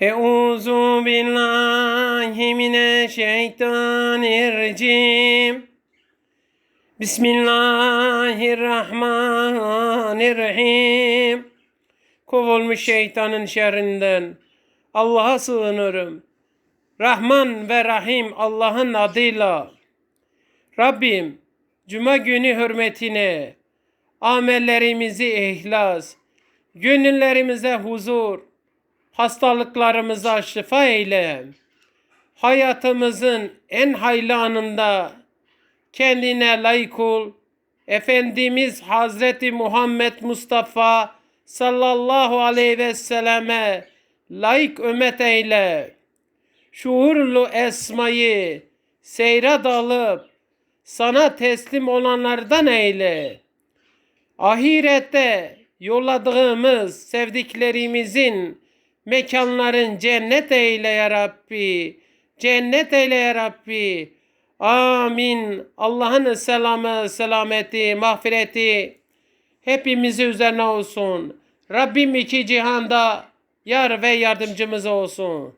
Euzu billahi mineşşeytanirracim. Bismillahirrahmanirrahim. Kovulmuş şeytanın şerrinden Allah'a sığınırım. Rahman ve Rahim Allah'ın adıyla. Rabbim, Cuma günü hürmetine amellerimizi ihlas, gönüllerimize huzur, hastalıklarımıza şifa eyle. Hayatımızın en hayırlı anında kendine layık ol. Efendimiz Hazreti Muhammed Mustafa sallallahu aleyhi ve selleme layık ümmet eyle. Şuurlu esmayı seyre dalıp sana teslim olanlardan eyle. Ahirette yolladığımız sevdiklerimizin mekanların cennet eyle ya Rabbi. Cennet eyle ya Rabbi. Amin. Allah'ın selamı, selameti, mağfireti hepimizi üzerine olsun. Rabbim iki cihanda yar ve yardımcımız olsun.